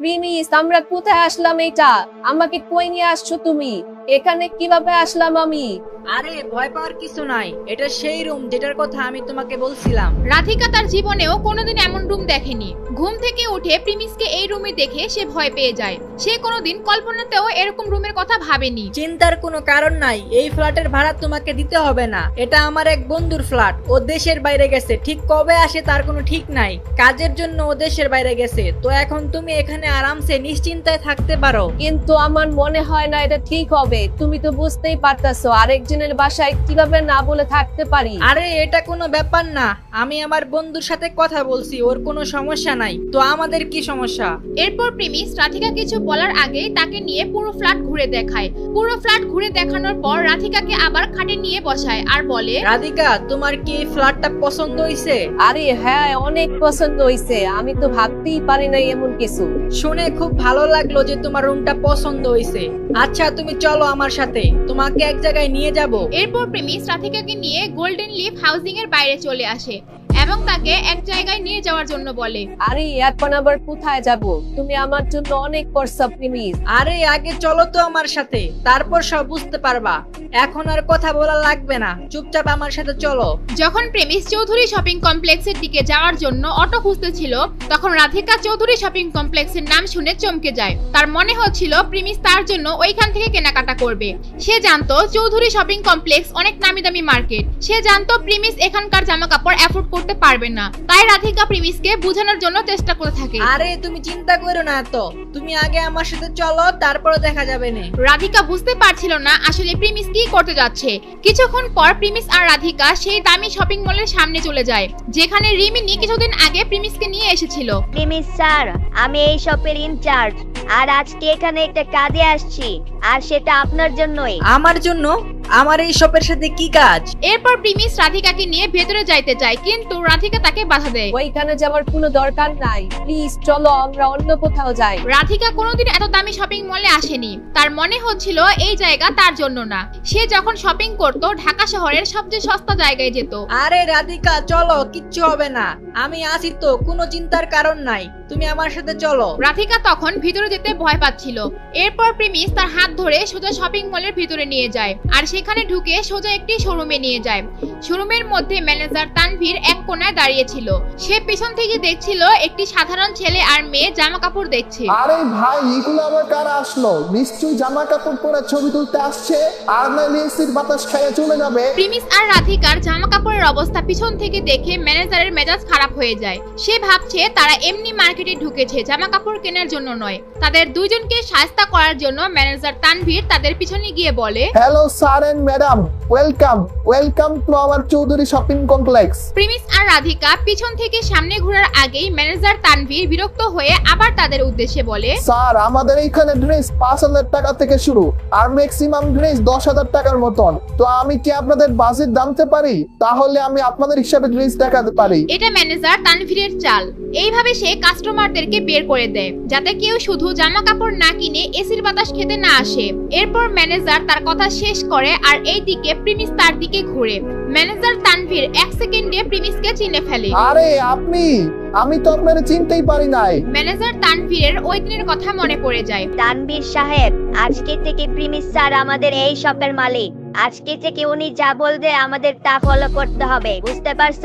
Premise আমরা কোথায় আসলাম এটা? আমাকে কই নিয়ে আসছো তুমি? এখানে কীভাবে আসলাম আমি? আরে ভয় পাওয়ার কিছু নাই। এটা সেই রুম যেটার কথা আমি তোমাকে বলছিলাম। রাধিকা তার জীবনেও কোনোদিন এমন রুম দেখেনি। ঘুম থেকে উঠে প্রিমিসকে এই রুমে দেখে সে ভয় পেয়ে যায়। সে কোনোদিন কল্পনাতেও এরকম রুমের কথা ভাবেনি। চিন্তার কোনো কারণ নাই। এই ফ্ল্যাটের ভাড়া তোমাকে দিতে হবে না। এটা আমার এক বন্ধুর ফ্ল্যাট। ও দেশের বাইরে গেছে। ঠিক কবে আসে তার কোনো ঠিক নাই। কাজের জন্য ও দেশের বাইরে গেছে। তো এখন তুমি এখানে আরামসে নিশ্চিন্তায় থাকতে পারো। কিন্তু আমার মনে হয় না এটা ঠিক হবে। তুমি তো বুঝতেই পারতাছো আরেকজনের বাসায় কীভাবে না বলে থাকতে পারি? আরে এটা কোনো ব্যাপার না। আমি আমার বন্ধুর সাথে কথা বলছি ওর কোনো সমস্যা নাই। তো আমাদের কি সমস্যা? এরপর প্রিমিস রাধিকা কিছু বলার আগেই তাকে নিয়ে পুরো ফ্ল্যাট ঘুরে দেখায়। পুরো ফ্ল্যাট ঘুরে দেখানোর পর রাধিকাকে আবার খাটে নিয়ে বসায় আর বলে রাধিকা তোমার কি ফ্ল্যাটটা পছন্দ হয়েছে আরে হ্যাঁ অনেক পছন্দ হয়েছে আমি তো ভাবতেই পারি না এমন কিছু। শুনে খুব ভালো লাগল যে তোমার রুমটা পছন্দ হয়েছে আচ্ছা তুমি চলো আমার সাথে। তোমাকে এক জায়গায় নিয়ে যাব এরপর প্রেমী রাধিকাকে নিয়ে গোল্ডেন লিফ হাউজিং এর বাইরে চলে আসে। এবং তাকে এক জায়গায় নিয়ে যাওয়ার জন্য বলে। আরে এখন আবার কোথায় যাব? তুমি আমার জন্য অনেক করছ প্রিমিস। আরে আগে চলো তো আমার সাথে। তারপর সব বুঝতে পারবা। এখন আর কথা বলা লাগবে না। চুপচাপ আমার সাথে চলো। যখন প্রেমিস চৌধুরী শপিং কমপ্লেক্সের দিকে যাওয়ার জন্য অটো খুঁজতেছিল তখন রাধিকা চৌধুরী শপিং কমপ্লেক্সের নাম শুনে চমকে যায়। তার মনে হচ্ছিল প্রেমিস তার জন্য ওইখান থেকে কেনাকাটা করবে। সে জানতো চৌধুরী শপিং কমপ্লেক্স অনেক নামি দামি মার্কেট। সে জানতো প্রেমিস এখানকার জামা কাপড় অ্যাফোর্ড করতে পারবে না। তাই রাধিকা প্রিমিসকে বোঝানোর জন্য চেষ্টা করে থাকে। আরে তুমি চিন্তা করো না তো। তুমি আগে আমার সাথে চলো তারপরে দেখা যাবে না। রাধিকা বুঝতে পারছিল না আসলে প্রিমিস কি করতে যাচ্ছে। কিছুক্ষণ পর প্রিমিস আর রাধিকা সেই দামি শপিং মলের সামনে চলে যায় যেখানে রিমিনি কিছুদিন আগে প্রিমিসকে নিয়ে এসেছিল। প্রিমিস স্যার আমি এই শপের ইনচার্জ। আর আজকে এখানে একটা কাজে আসছি আর সেটা আপনার জন্যই। আমার জন্য? আমার এই শপের সাথে কি কাজ? এরপর প্রিমিস রাধিকাকে নিয়ে ভেতরে যাইতে চায় কিন্তু রাধিকা তাকে বাধা দেয়। ওইখানে যাওয়ার কোনো দরকার নাই। প্লিজ চলো আমরা অন্য কোথাও যাই। রাধিকা কোনোদিন এত দামি শপিং মলে আসেনি। তার মনে হচ্ছিল এই জায়গা তার জন্য না। সে যখন শপিং করত ঢাকা শহরের সবচেয়ে সস্তা জায়গায় যেত। আরে রাধিকা চলো কিচ্ছু হবে না। আমি আছি তো কোনো চিন্তার কারণ নাই। তুমি আমার সাথে চলো। রাধিকা তখন ভিতরে যেতে ভয় পাচ্ছিল। এরপর প্রিমিস তার হাত ধরে সোজা শপিং মলের ভিতরে নিয়ে যায়। আর সেখানে ঢুকে সোজা একটি শোরুমে নিয়ে যায়। শোরুমের মধ্যে ম্যানেজার তানভীর এক কোনায় দাঁড়িয়ে ছিল। সে পিছন থেকে দেখছিল একটি সাধারণ ছেলে আর মেয়ে জামা কাপড় দেখছে। আরে ভাই এগুলো আবার কারা আসলো? নিশ্চয়ই জামা কাপড় পরে ছবি তুলতে আসছে? আর না এসির বাতাস খাইয়ে চলে যাবে। প্রিমিস আর রাধিকার জামা কাপড়ের অবস্থা পিছন থেকে দেখে ম্যানেজারের মেজাজ খারাপ হয়ে যায়। সে ভাবছে তারা এমনি মার্কেটে ঢুকেছে জামা কাপড় কেনার জন্য নয়। তাদের দুইজনকে সাহায্য করার জন্য ম্যানেজার তানভীর তাদের পিছনে গিয়ে বলে hello sir and madam welcome welcome to our Chowdhury shopping complex premise আর রাধিকা পিছন থেকে সামনে ঘোরার আগেই ম্যানেজার তানভীর বিরক্ত হয়ে আবার তাদের উদ্দেশ্যে বলে স্যার আমাদের এইখানে ড্রেস পাঁচ হাজার টাকা থেকে শুরু আর ম্যাক্সিমাম ড্রেস দশ হাজার টাকার মতন। তো আমি কি আপনাদের বাজেট জানতে পারি? তাহলে আমি আপনাদের হিসাবে ড্রেস দেখাতে পারি। এটা ম্যানেজার তানভীরের চাল। এইভাবে সে কাস্টমারদেরকে বের করে দেয় যাতে কেউ শুধু জামা কাপড় না কিনে এসির বাতাস খেতে না আসে। এরপর ম্যানেজার তার কথা শেষ করে আর এই দিকে প্রিমিস তার দিকে ঘুরে। ম্যানেজার তানভীর এক সেকেন্ডে প্রিমিসকে চিনে ফেলে। আরে আপনি? আমি তো আপনার চিনতেই পারি নাই। ম্যানেজার তানভীরের ওই দিনের কথা মনে পড়ে যায়। তানভীর সাহেব আজকে থেকে প্রিমিস স্যার আমাদের এই শপের মালিক। আজকে থেকে উনি যা বলবে আমাদের তা ফলো করতে হবে বুঝতে পারছ?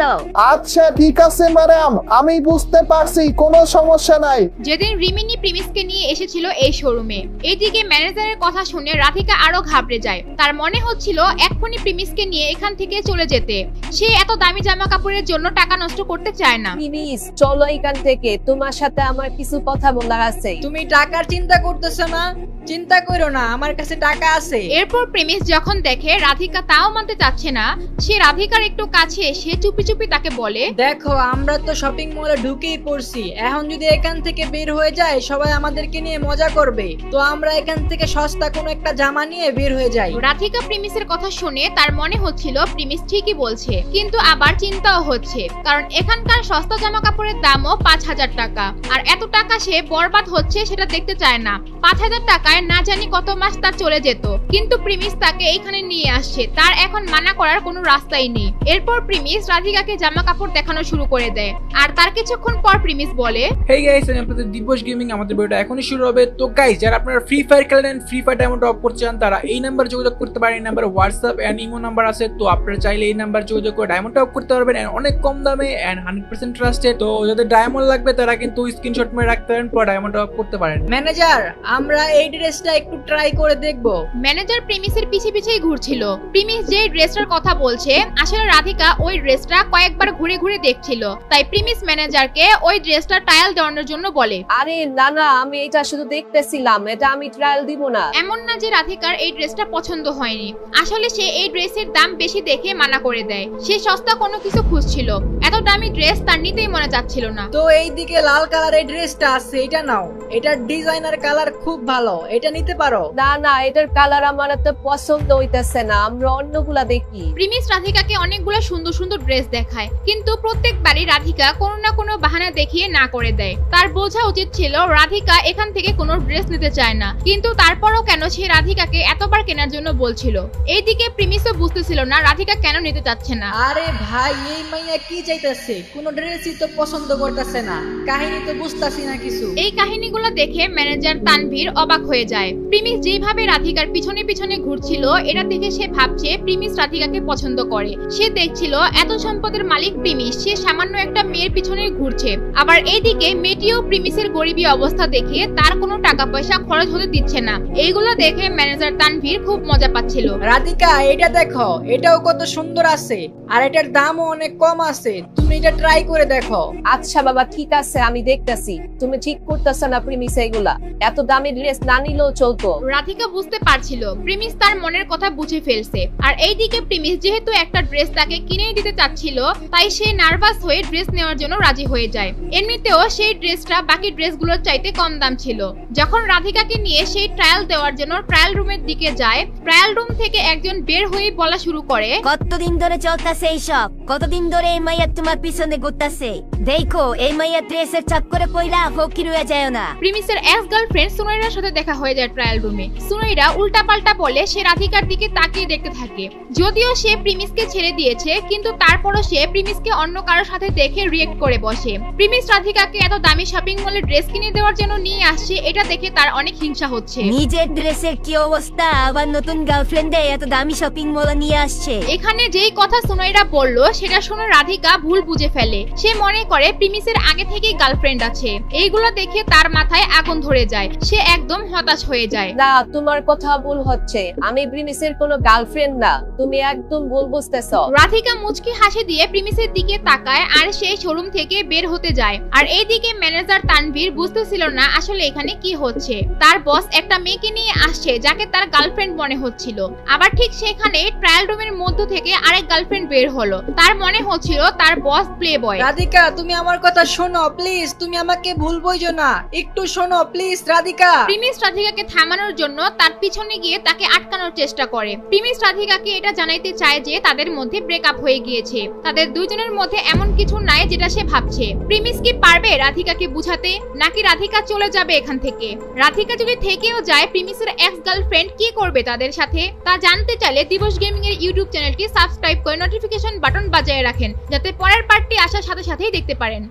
আচ্ছা ঠিক আছে ম্যাডাম। আমি বুঝতে পারছি কোনো সমস্যা নাই। যেদিন রিমিনি প্রিমিসকে নিয়ে এসেছিল এই শোরুমে এইদিকে ম্যানেজারের কথা শুনে রাধিকা আরও ঘাবড়ে যায়। তার মনে হচ্ছিল এক্ষুনি প্রিমিসকে নিয়ে এখান থেকে চলে যেতে। সে এত দামি জামা কাপড়ের জন্য টাকা নষ্ট করতে চায় না। প্লিজ চলো এখান থেকে। তোমার সাথে আমার কিছু কথা বলার আছে। তুমি টাকার চিন্তা করতেছো না? চিন্তা করো না আমার কাছে টাকা আছে। এরপর প্রেমিস যখন দেখে রাধিকা তাও মানতে চাচ্ছে না সে রাধিকার একটু কাছে এসে চুপি চুপি তাকে বলে দেখো আমরা তো শপিং মলে ঢুকেই পড়ছি। এখন যদি এখান থেকে বের হয়ে যায় সবাই আমাদেরকে নিয়ে মজা করবে। তো আমরা এখান থেকে সস্তা কোনো একটা জামা নিয়ে বের হয়ে যাই। রাধিকা প্রেমিসের কথা শুনে তার মনে হচ্ছিল প্রেমিস ঠিকই বলছে। কিন্তু আবার চিন্তাও হচ্ছে, কারণ এখানকার সস্তা জামা কাপড়ের দামও পাঁচ হাজার টাকা। আর এত টাকা সে বরবাদ হচ্ছে সেটা দেখতে চায় না। পাঁচ হাজার টাকায় না জানি কত মাস তার চলে যেত। কিন্তু প্রিমিস তাকে এখানে নিয়ে আসছে। তার এখন মানা করার কোনো রাস্তাই নেই। এরপর প্রিমিস রাধিকাকে জামা কাপড় দেখানো শুরু করে দেয়। আর তার কিছুক্ষণ পর প্রিমিস বলে হেই গাইস আমি আপনাদের দিবস গেমিং আমাদের ভিডিওটা এখনই শুরু হবে। তো গাইস যারা আপনারা ফ্রি ফায়ার খেলেন ফ্রি ফায়ার ডায়মন্ড অফ করতে চান, তারা এই নাম্বার যোগাযোগ করতে পারেন। এই number WhatsApp and imo number আছে। তো আপনারা চাইলে এই নাম্বার যোগাযোগ করে ডায়মন্ড অফ করতে পারবেন অনেক কম দামে এন্ড হান্ড্রেড পার্সেন্ট ট্রাস্টেড তো যাদের ডায়মন্ড লাগবে তারা কিন্তু স্ক্রিনশট মেরে রাখতে পারেন পর ডায়মন্ড অফ করতে পারেন। ম্যানেজার আমরা এই ড্রেসটা একটু ট্রাই করে দেখব। ম্যানেজার প্রিমিসের পিছে পিছেই ঘুরছিল। প্রিমিস যে ড্রেসটার কথা বলছে আসলে রাধিকা ওই ড্রেসটা কয়েকবার ঘুরে ঘুরে দেখছিল। তাই প্রিমিস ম্যানেজারকে ওই ড্রেসটা ট্রায়াল দেওয়ানোর জন্য বলে। আরে না না আমি এটা শুধু দেখতেছিলাম এটা আমি ট্রায়াল দিব না। এমন না যে রাধিকার এই ড্রেসটা পছন্দ হয়নি। আসলে সে এই ড্রেসের দাম বেশি দেখে মানা করে দেয়। সে সস্তা কোনো কিছু খুঁজছিল। এত দামি ড্রেস তার নিতেই মনে যাচ্ছিল না। তো এই দিকে লাল কালারের ড্রেসটা আছে এটা নাও। এটার ডিজাইনার কালার খুব ভালো। এটা নিতে পারো? না না এটার কালার আমার এত পছন্দ হইতেছে না। আমরা অন্যগুলা দেখি। প্রিমিস রাধিকাকে অনেকগুলো সুন্দর সুন্দর ড্রেস দেখায় কিন্তু প্রত্যেকবারই রাধিকা কোনো না কোনো বাহানা দেখিয়ে না করে দেয়। তার বোঝা উচিত ছিল রাধিকা এখান থেকে কোনো ড্রেস নিতে চায় না। কিন্তু তারপরও কেন সে রাধিকাকে এতবার কেনার জন্য বলছিল? এইদিকে প্রিমিসও বুঝতেছিল না রাধিকা কেন নিতে চাচ্ছে না। আরে ভাই এই মাইয়া কি চাইতেছে? কোনো ড্রেসই তো পছন্দ করতেছে না। কাহিনী তো বুঝতাছি না কিছু। এই কাহিনীগুলো দেখে ম্যানেজার তানভীর অবাক হয়ে যায়। প্রিমিস যেভাবে রাধিকার পিছনে পিছনে ঘুরছিল এটা দেখে সে ভাবছে প্রিমিস রাধিকাকে পছন্দ করে। সে দেখছিল এত সম্পদের মালিক প্রিমিস সে সামান্য একটা মেয়ের পিছনে ঘুরছে। আবার এইদিকে মেয়েটিও প্রিমিসের গরিবী অবস্থা দেখে তার কোনো টাকা পয়সা খরচ হতে দিচ্ছে না। এইগুলো দেখে ম্যানেজার তানভীর খুব মজা পাচ্ছিল। রাধিকা এটা দেখো এটাও কত সুন্দর আছে। আর এটার দামও অনেক কম আছে। তুমি এটা ট্রাই করে দেখো। আচ্ছা বাবা ঠিক আছে আমি দেখতেছি। তুমি ঠিক করতেছো না প্রিমিস এগুলা। এত দামি ড্রেস না নিলেও চলতো। রাধিকা বুঝতে পারছিল প্রিমিস তার মনের কথা বুঝে ফেলছে। আর এইদিকে প্রিমিস যেহেতু একটা ড্রেস তাকে কিনে দিতে চাচ্ছিল তাই সে নার্ভাস হয়ে ড্রেস নেওয়ার জন্য রাজি হয়ে যায়। এমনিতেও সেই ড্রেসটা বাকি ড্রেসগুলোর চাইতে কম দাম ছিল। যখন রাধিকাকে নিয়ে সেই ট্রায়াল দেওয়ার জন্য ট্রায়াল রুমের দিকে যায় ট্রায়াল রুম থেকে একজন বের হয়ে বলা শুরু করে কতদিন ধরে চলতেছে এইসব কতদিন ধরে এই মাইয়া তোমার পিছনে ঘুরতেছে দেখো এই মাইয়া ড্রেসের চক্করে পইলা ফকির হয়ে যায় না। প্রিমিসের এক্স গার্লফ্রেন্ড সুনয়রার সাথে দেখা হয়ে যায় ট্রায়াল রুমে সুনয়রা উল্টাপাল্টা বলে সে রাধিকার দিকে তাকিয়ে দেখতে থাকে। যদিও সে প্রিমিসকে ছেড়ে দিয়েছে কিন্তু তারপরও সে প্রিমিসকে অন্য কারোর সাথে দেখে রিয়েক্ট করে বসে। প্রিমিস রাধিকাকে এত দামি শপিং মলে ড্রেস কিনে দেওয়ার জন্য নিয়ে আসছে এটা দেখে তার অনেক হিংসা হচ্ছে। নিজের ড্রেসের কি অবস্থা? আবার নতুন গার্লফ্রেন্ডে এত দামি শপিং মল নিয়ে আসছে। এখানে যেই কথা সুনয়রা বলল সেটা শুনে রাধিকা ভুল বুঝে ফেলে। সে মনে করে প্রিমিসের আগে থেকেই গার্লফ্রেন্ড আছে। এইগুলো দেখে তার মাথায় আগুন ধরে যায়। সে একদম হতাশ হয়ে যায়। না তোমার কথা ভুল হচ্ছে। আমি প্রিমিসের কোনো গার্লফ্রেন্ড না। তুমি একদম ভুল বুঝতেছো। রাধিকা মুচকি হাসি দিয়ে প্রিমিসের দিকে তাকায় আর সেই শোরুম থেকে বের হতে যায়। আর এইদিকে ম্যানেজার তানভীর বুঝতেছিল না আসলে এখানে কি হচ্ছে। তার বস একটা মেয়েকে নিয়ে আসছে যাকে তার গার্লফ্রেন্ড মনে হচ্ছিল। আবার ঠিক সেখানে ট্রায়াল রুমের মধ্য থেকে আরেক গার্লফ্রেন্ড বের হলো। তার মনে হচ্ছিল তার বস প্লে বয় রাধিকা তুমি আমার কথা শোনো প্লিজ তুমি আমাকে ভুল বইজো না। একটু শোনো প্লিজ রাধিকা। প্রিমিস রাধিকাকে থামানোর জন্য তার পিছনে গিয়ে তাকে আটকানোর চেষ্টা করে। প্রিমিস রাধিকাকে এটা জানাইতে চায় যে তাদের মধ্যে ব্রেকআপ হয়ে গিয়েছে। তাদের দুইজনের মধ্যে এমন কিছু নাই যেটা সে ভাবছে। প্রিমিস কি পারবে রাধিকাকে বুঝাতে, নাকি রাধিকা চলে যাবে এখান থেকে? রাধিকা যদি থেকেও যায়, প্রিমিসের এক্স গার্লফ্রেন্ড কি করবে তাদের সাথে? তা জানতে চাইলে দিবস গেমিং এর ইউটিউব চ্যানেলটি সাবস্ক্রাইব করে নোটিফিকেশন বাটন বাজায় রাখেন, যাতে পরের পার্টটি আসার সাথে সাথেই দেখতে পারেন।